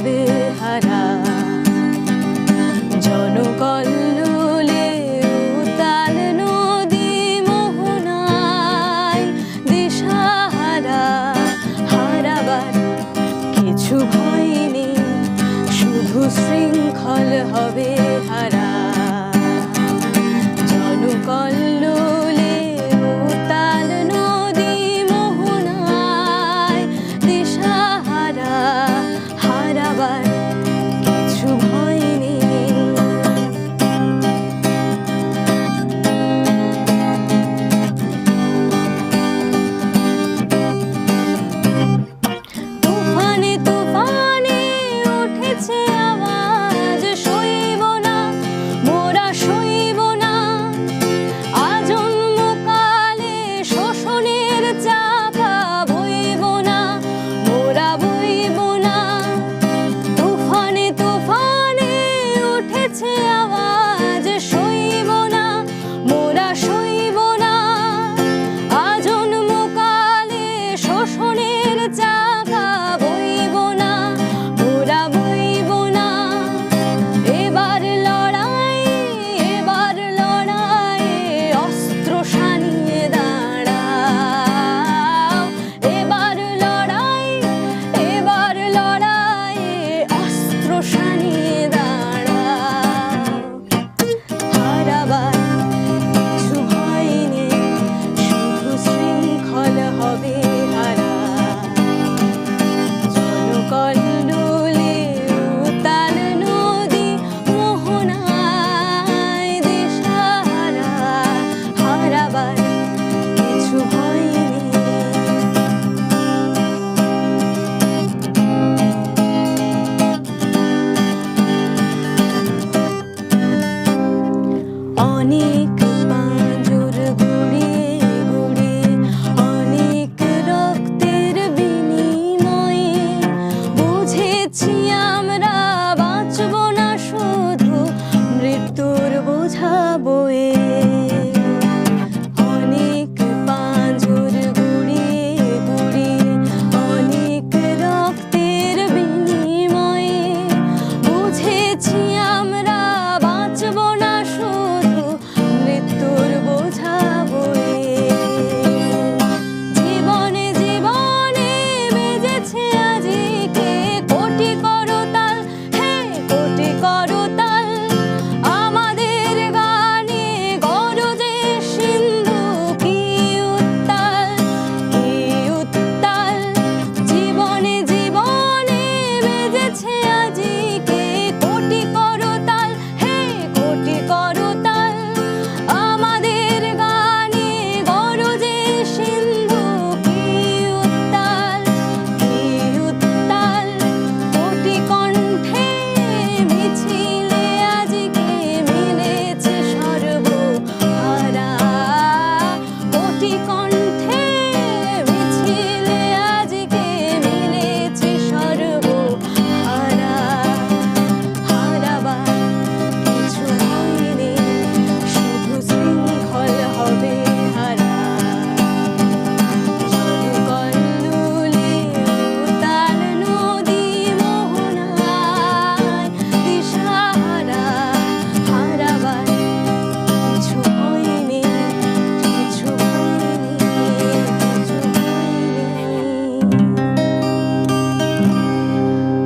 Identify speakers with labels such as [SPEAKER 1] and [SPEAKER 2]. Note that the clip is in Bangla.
[SPEAKER 1] হবে হারা। জনকল্লোলে উতাল নদী মোহনায় দিশাহারা। হারাবার কিছু ভয় নেই, শুধু শৃঙ্খল হবে হারা।